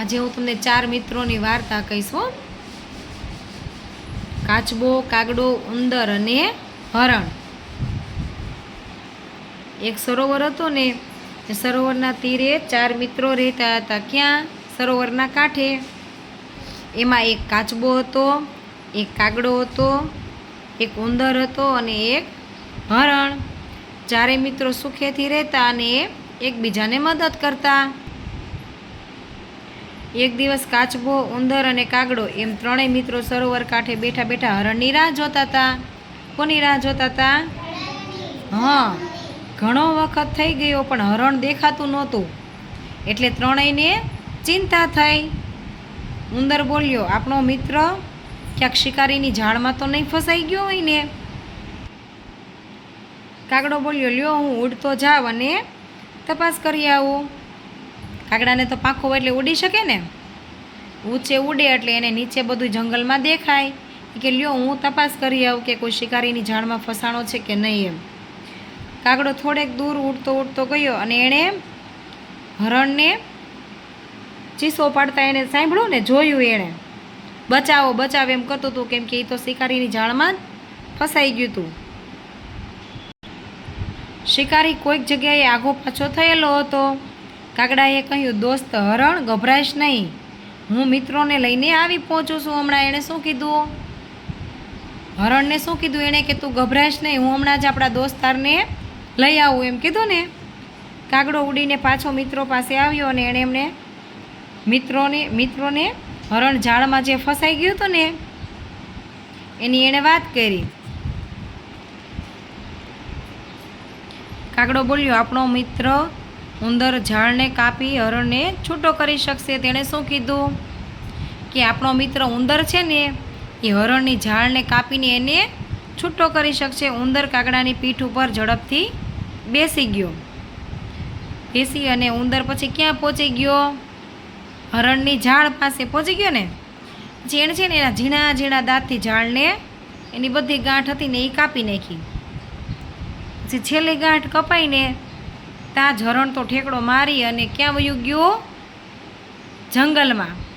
આજે હું તમને ચાર મિત્રોની વાર્તા કહીશ, હો. કાચબો, કાગડો, ઉંદર અને હરણ. એક સરોવર હતો ને, એ સરોવરના તીરે ચાર મિત્રો રહેતા હતા. ક્યાં? સરોવરના કાંઠે. એમાં એક કાચબો હતો, એક કાગડો હતો, એક ઉંદર હતો અને એક હરણ. ચારે મિત્રો સુખેથી રહેતા અને એકબીજાને મદદ કરતા. એક દિવસ કાચબો, ઉંદર અને કાગડો એમ ત્રણેય મિત્રો સરોવર કાંઠે બેઠા બેઠા હરણની રાહ જોતા હતા કોની રાહ જોતા હતા હા, ઘણો વખત થઈ ગયો પણ હરણ દેખાતું નહોતું. એટલે ત્રણેયને ચિંતા થઈ. ઉંદર બોલ્યો, આપણો મિત્ર ક્યાંક શિકારીની ઝાડમાં તો નહીં ફસાઈ ગયો હોય ને? કાગડો બોલ્યો, લ્યો, હું ઉડતો જાવ અને તપાસ કરી આવું. કાગડાને તો પાંખો હોય એટલે ઉડી શકે ને? ઊંચે ઉડે એટલે એને નીચે બધું જંગલમાં દેખાય. કે, લ્યો, હું તપાસ કરી આવું કે કોઈ શિકારીની ઝાડમાં ફસાણો છે કે નહીં એમ. કાગડો થોડેક દૂર ઉડતો ઉડતો ગયો અને એણે હરણને ચીસો પાડતા એને સાંભળ્યું ને જોયું એણે. બચાવો બચાવો, એમ કરતું હતું કેમ કે એ તો શિકારીની ઝાડમાં જ ફસાઈ ગયું હતું શિકારી કોઈક જગ્યાએ આગો પાછો થયેલો હતો. કાગડાએ કહ્યું, દોસ્ત, હરણ ગભરાઈશ નહીં. હું મિત્રોને લઈને આવી પહોંચું છું. હમણાં એણે શું કીધું? હરણને શું કીધું? એણે કે, તું ગભરાઈશ નહીં. હું હમણાં જ આપણા દોસ્તારને લઈ આવું. એમ કીધું ને. કાગડો ઉડીને પાછો મિત્રો પાસે આવ્યો અને એણે એમને મિત્રોને મિત્રોને હરણ ઝાડમાં જે ફસાઈ ગયું હતું ને, એની એણે વાત કરી. કાગડો બોલ્યો, આપણો મિત્ર ઉંદર ઝાડને કાપી હરણને છૂટો કરી શકશે. તેણે શું કીધું? કે આપણો મિત્ર ઉંદર છે ને, એ હરણની ઝાડને કાપીને એને છૂટો કરી શકશે. ઉંદર કાગડાની પીઠ ઉપર ઝડપથી બેસી ગયો. બેસી અને ઉંદર પછી ક્યાં પહોંચી ગયો? હરણની ઝાડ પાસે પહોંચી ગયો ને? એણે છે ને એના ઝીણા ઝીણા દાંતથી ઝાડને એની બધી ગાંઠ હતી ને એ કાપી નાખી. પછી છેલ્લી ગાંઠ કપાઈને ત્યાં ઝરણ તો ઠેકડો મારી અને ક્યાં વયું ગયો? જંગલમાં.